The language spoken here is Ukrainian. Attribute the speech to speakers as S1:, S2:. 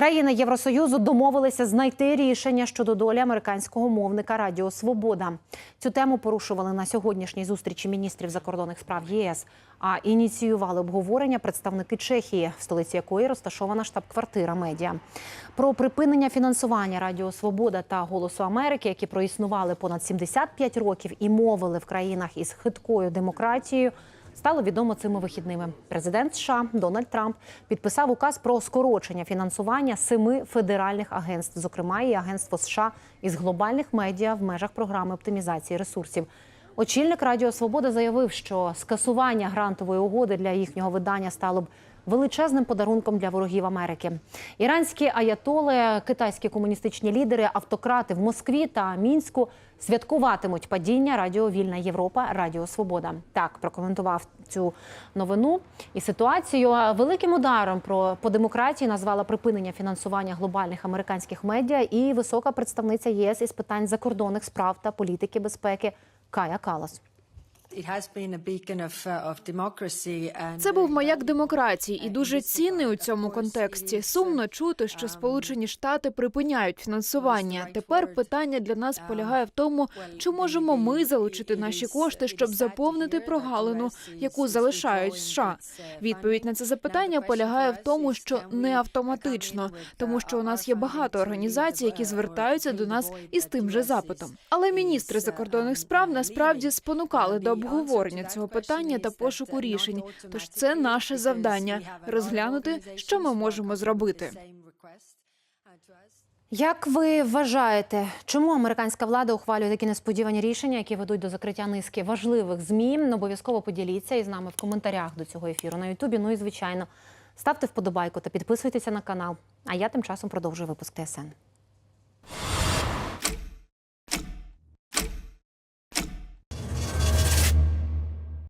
S1: Країни Євросоюзу домовилися знайти рішення щодо долі американського мовника Радіо Свобода. Цю тему порушували на сьогоднішній зустрічі міністрів закордонних справ ЄС. А ініціювали обговорення представники Чехії, в столиці якої розташована штаб-квартира медіа. Про припинення фінансування Радіо Свобода та Голосу Америки, які проіснували понад 75 років і мовили в країнах із хиткою демократією. Стало відомо цими вихідними. Президент США Дональд Трамп підписав указ про скорочення фінансування семи федеральних агентств, зокрема і агентство США із глобальних медіа в межах програми оптимізації ресурсів. Очільник Радіо Свобода заявив, що скасування грантової угоди для їхнього видання стало б величезним подарунком для ворогів Америки. Іранські аятоли, китайські комуністичні лідери, автократи в Москві та Мінську святкуватимуть падіння Радіо Вільна Європа Радіо Свобода. Так прокоментував цю новину і ситуацію. Великим ударом про по демократії назвала припинення фінансування глобальних американських медіа і висока представниця ЄС із питань закордонних справ та політики безпеки Кая Калас.
S2: Це був маяк демократії і дуже цінний у цьому контексті. Сумно чути, що Сполучені Штати припиняють фінансування. Тепер питання для нас полягає в тому, чи можемо ми залучити наші кошти, щоб заповнити прогалину, яку залишають США. Відповідь на це запитання полягає в тому, що не автоматично, тому що у нас є багато організацій, які звертаються до нас із тим же запитом. Але міністри закордонних справ насправді спонукали до обговорення цього питання та пошуку рішень. Тож це наше завдання розглянути, що ми можемо зробити.
S1: Як ви вважаєте, чому американська влада ухвалює такі несподівані рішення, які ведуть до закриття низки важливих змі? Обов'язково поділіться із нами в коментарях до цього ефіру на Ютубі. Ну і звичайно, ставте вподобайку та підписуйтеся на канал. А я тим часом продовжую випуск ТСН.